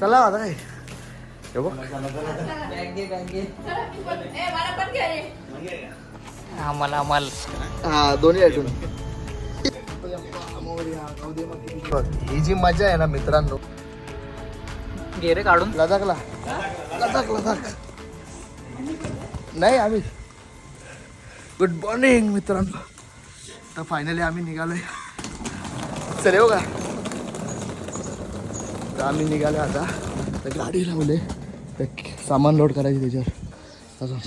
चला आता काय? हे बघ. आम्हाला आम्हाला. हा दोन्ही आयटम ही जी मजा आहे ना मित्रांनो. गेरे काढून. लदाखला. लदाख लदाख. नाही आम्ही. गुड मॉर्निंग मित्रांनो. तर फायनली आम्ही निघालोय. चल येऊ का तर आम्ही निघालो आता. तर गाडी लावले. तर सामान लोड करायचे त्याच्यावर. अजून.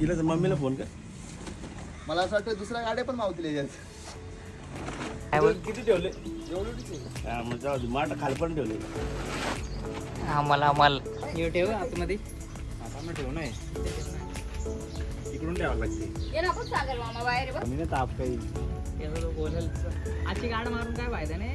तिला मम्मीला फोन कर. मला असं वाटतं दुसऱ्या गाड्या पण मावतील याच्यात. किती ठेवले? हा, मग जाऊ दे. माठ खाली पण ठेवले. आम्हाला आम्हाला हे ठेव आतमध्ये. ठेव नाही इकडून ठेवावं लागते. ताप काही. आजची गाड मारून काय फायदा नाही.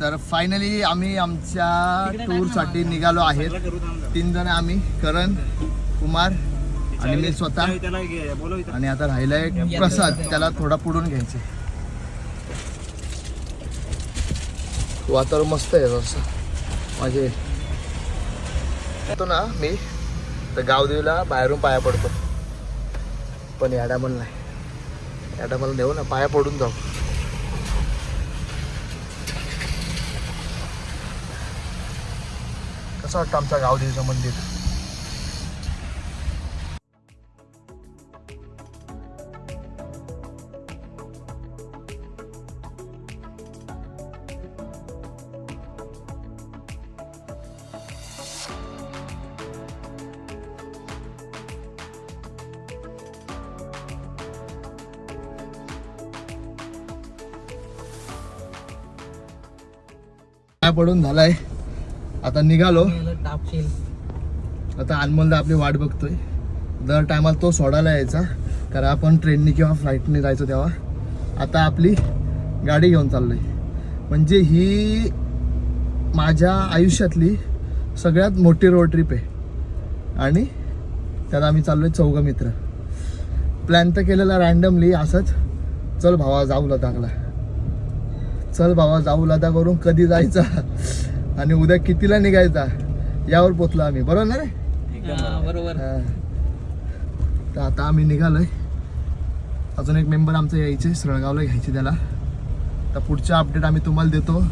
तर फायनली आम्ही आमच्या टूरसाठी निघालो आहेत. तीन जण आम्ही करण कुमार आणि मी स्वतः. आणि आता राहिलाय प्रसाद त्याला थोडा पुढून घ्यायचे. वातावरण मस्त आहे असं माझे. येतो ना मी तर गावदेवीला बाहेरून पाया पडतो. पण या डायमल नाही. या डायमल नेऊ ना पाया पडून जाऊ. कसं वाटतं आमच्या गावदेवीचं मंदिर. पडून झालाय. आता निघालो. आता अनमोलदा आपली वाट बघतोय. दर टायमाला तो सोडायला यायचा. कारण आपण ट्रेननी किंवा फ्लाईटने जायचो तेव्हा. आता आपली गाडी घेऊन चाललोय. म्हणजे ही माझ्या आयुष्यातली सगळ्यात मोठी रोड ट्रिप आहे. आणि त्यात आम्ही चाललोय चौघं मित्र प्लॅन तर केलेला रॅन्डमली असंच. चल भावा जाऊ लदाखला. चल भावा जाऊ लदाखवरून कधी जायचा? आणि उद्या कितीला निघायचा? यावर पोचलो आम्ही. बरोबर ना रे? हा, बरोबर. हा. तर आता आम्ही निघालोय. अजून एक मेंबर आमचं यायचे सरळगावला घ्यायचे त्याला. तर पुढच्या अपडेट आम्ही तुम्हाला देतो.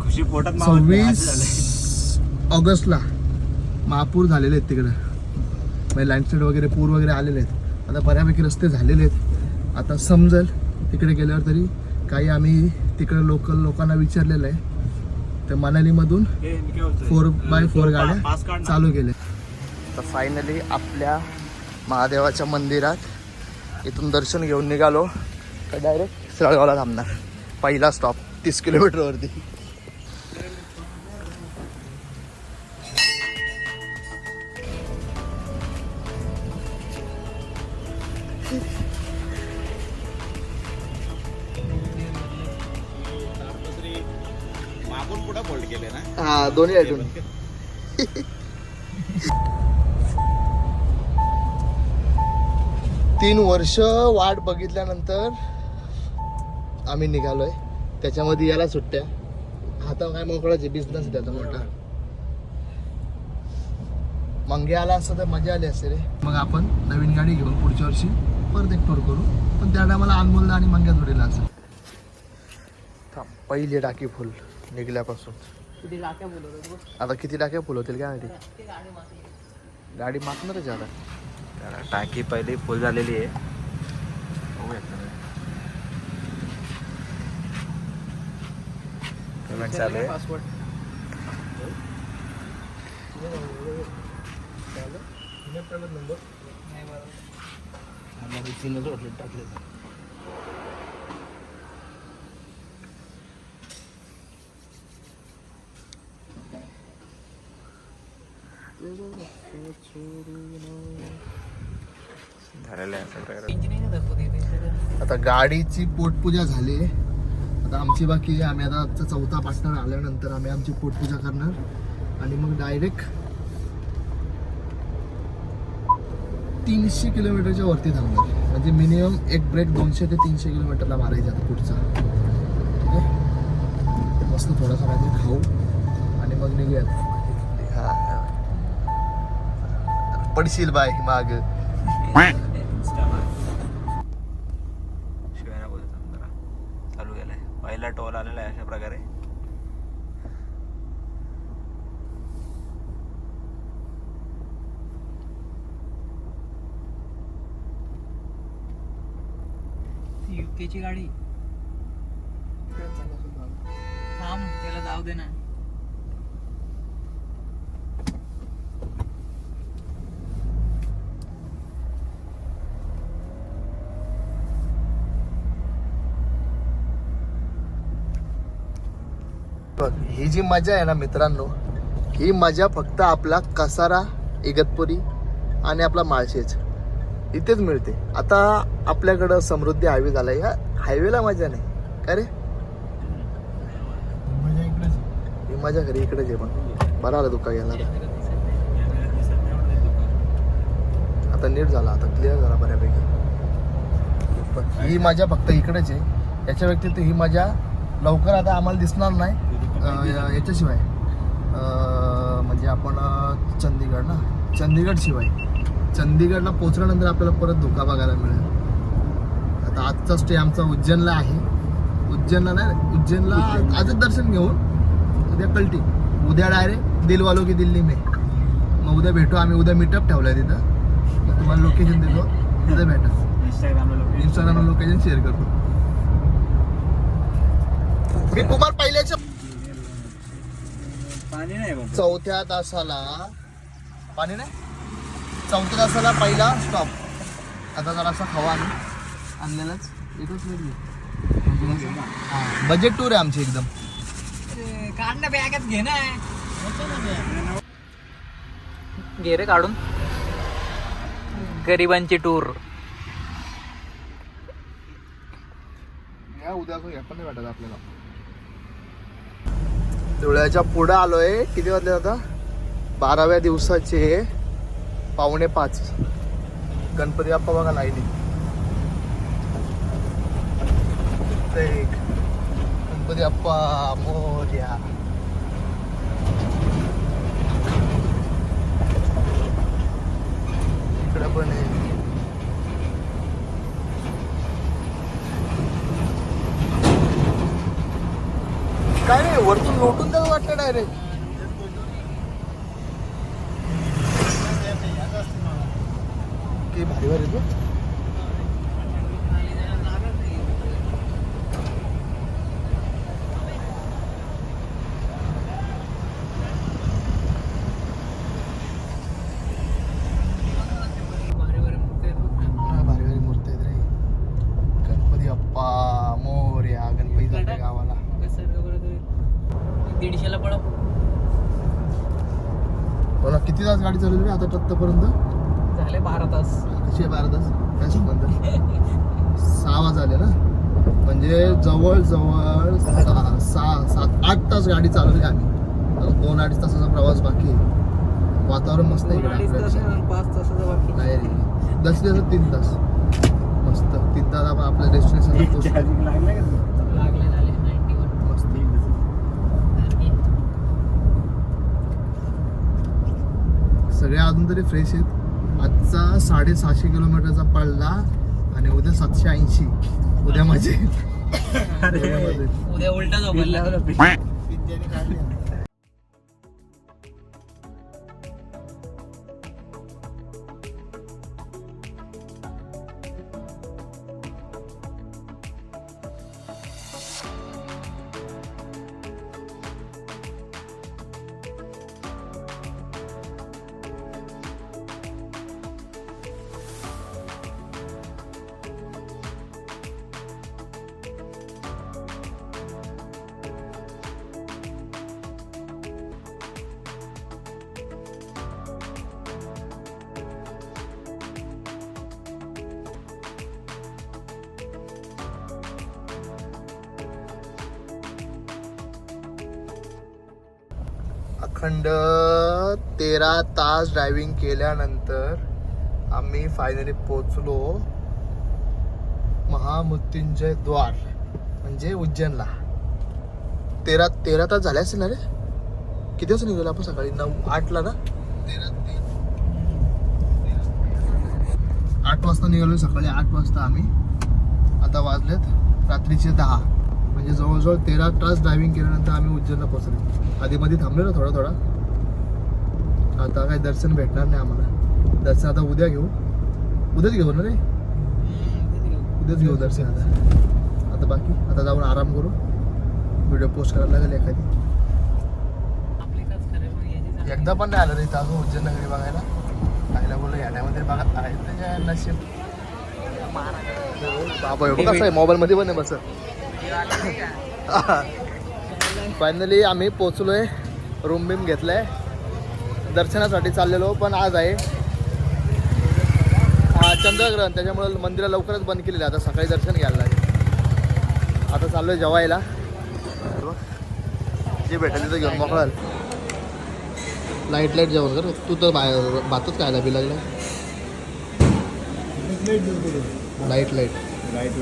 खुशी पोटात. सव्वीस ऑगस्टला. महापूर झालेले आहेत तिकडं. म्हणजे लँडस्लाईड वगैरे पूर वगैरे आलेले आहेत. आता बऱ्यापैकी रस्ते झालेले आहेत. आता समजेल तिकडे गेल्यावर तरी काही आम्ही तिकडे लोकल लोकांना विचारलेलं आहे. तर मनालीमधून? फोर बाय फोर गाड्या. चालू केले तर फायनली आपल्या महादेवाच्या मंदिरात इथून दर्शन घेऊन निघालो तर डायरेक्ट सळगावला थांबणार पहिला स्टॉप तीस किलोमीटरवरती दोन्ही आठवण तीन वर्ष वाट बघितल्यानंतर आम्ही निघालोय. त्याच्यामध्ये याला सुट्ट्या. हाता काय मोकळाचे बिझनेस त्याचा मोठा. मंगे आला असता तर मजा आली असते रे. मग आपण नवीन गाडी घेऊन पुढच्या वर्षी परत एक टूर करू. पण त्या टायमाला अनमोल आणि मंग्या जोडीला असेल पहिली टाकी फुल निघल्यापासून. आता किती टाक्या फुल होतील काय माहिती? गाडी मागणारच आता. त्याला टाकी पहिली फुल झालेली आहे. बघूया तर. पेमेंट चालू आहे. पासवर्ड नाही बरोबर झालेलं आहे. आता गाडीची पोटपूजा झाली. आता आमची बाकी आहे आम्ही आता आमचा चौथा पार्टनर आल्यानंतर आम्ही आमची पोटपूजा करणार. आणि मग डायरेक्ट तीनशे किलोमीटरच्या वरती थांबणार. म्हणजे मिनिमम एक ब्रेक दोनशे ते तीनशे किलोमीटरला मारायचा आता पुढचा. ठीक आहे? मस्त थोडासा काहीतरी खाऊ. आणि मग निघूयात. पडशील बाय माग. चालू गेलाय पहिला टोल आलेला आहे अशा प्रकारे. ती युकेची गाडी. थांब त्याला जाऊ दे ना. बघ ही जी मजा आहे ना मित्रांनो ही मजा फक्त आपला कसारा इगतपुरी आणि आपला माळशेज इथेच मिळते. आता आपल्याकडं समृद्धी हायवे झालाय. ह्या हायवेला मजा नाही. का रे? ही मजा खरी इकडेच आहे पण. बरं आलं दुका गेला आता नीट झाला. आता क्लिअर झाला बऱ्यापैकी. पण ही मजा फक्त इकडेच आहे. याच्या व्यतिरिक्त ही मजा लवकर आता आम्हाला दिसणार नाही. या- याच्याशिवाय. म्हणजे आपण चंदीगड ना? चंदीगड शिवाय. चंदीगडला पोहोचल्यानंतर आपल्याला परत धोका बघायला मिळेल. आता आजचा स्टे आमचा उज्जैनला आहे. उज्जैनला नाही उज्जैनला आजच दर्शन घेऊन उद्या कल्टी. उद्या डायरेक्ट दिलवालो की दिल्ली में. मग उद्या भेटू. आम्ही उद्या मीटअप ठेवलाय तिथं. मग तुम्हाला लोकेशन देतो. तिथं भेटा. इंस्टाग्रामला इंस्टाग्रामला लोकेशन शेअर करतो. मी कुमार पहिल्याच्या पाणी नाही चौथ्या तासाला पाणी नाही? चौथ्या तासाला पहिला स्टॉप आता जरासा खावा आम्ही आणलेलाच. एकच बजेट टूर आहे आमची एकदम. अरे, काढ ना बॅगेत घे ना. घे रे काढून. गरिबांची टूर या उद्या पण नाही वाटत आपल्याला. धुळ्याच्या आलो आलोय. किती वाजले आता? बाराव्या दिवसाचे पावणे पाच. गणपती बाप्पा बघा लाईनी एक. गणपती बाप्पा मोर्या. इकडे पण आहे काय नाही वरतून लोटून त्याला वाटतं डायरेक्ट की भारी भारी तू भारी भारी मूर्ती आहेत बघ ना. हा, भारी भारी मूर्ती आहेत रे गणपती बाप्पा मोर्या गणपती जाते गावाला कसं आहे बरं तरी? दीडशेला पडा बोला किती तास गाडी चालवली आता आतापर्यंत. झाले बारा तास. कशी आहे बारा तास? काय संबंध? सहा वाज आले ना? म्हणजे जवळ जवळ सहा. सहा सात आठ तास गाडी चालवली आम्ही. दोन अडीच तासाचा प्रवास बाकी आहे. वातावरण मस्त आहे तास पाच तासाचा बाकी नाही रे. दस तीन तास. मस्त. तिथं आता आपण आपल्या डेस्टिनेशनला पोहोचलो चार्जिंग लागलं का तुला? लागले झाले नाईन्टी वन मस्त सगळे अजून तरी फ्रेश आहेत. आजचा साडेसहाशे किलोमीटरचा पडला आणि उद्या सातशे ऐंशी. उद्या माझे उद्या उलटा बिल अखंड तेरा तास ड्रायव्हिंग केल्यानंतर आम्ही फायनली पोचलो महामृत्युंजय द्वार म्हणजे उज्जैनला. तेरा तेरा तास झाले असेल ना रे? किती वाजता निघालो आपण सकाळी? नऊ आठला ना? तेरा आठ वाजता निघालो सकाळी आठ वाजता आम्ही. आता वाजलेत रात्रीचे दहा. म्हणजे जवळजवळ तेरा तास ड्रायव्हिंग केल्यानंतर आम्ही उज्जैनला पोहोचलो. आधी मध्ये थांबलेलो ना थोडा थोडा. आता काही दर्शन भेटणार नाही आम्हाला. दर्शन आता उद्या घेऊ. उद्याच घेऊ ना रे? उद्याच घेऊ दर्शन आता. आता बाकी? आता जाऊन आराम करू. व्हिडिओ पोस्ट करायला लागेल एखादी. आपली काच खरं एकदा पण नाही आलं रे इथं अजून उज्जैन नगरी बघायला. आईला बोललो या बघा आहे नशीब. बाबा कसं आहे मोबाईल मध्ये पण आहे बसत फायनली आम्ही पोचलोय रूम बीम घेतलाय. दर्शनासाठी चाललेलो पण आज आहे. हा चंद्रग्रहण. त्याच्यामुळे मंदिरं लवकरच बंद केलेलं आहे. आता सकाळी दर्शन घ्यायला लागेल. आता चाललोय जेवायला. जे भेटेल तिथं घेऊन मोकळाल लाइट लाइट जेवण कर. तू तर बाहेर भातच खायला बी लागला लाइट लाइट लाइट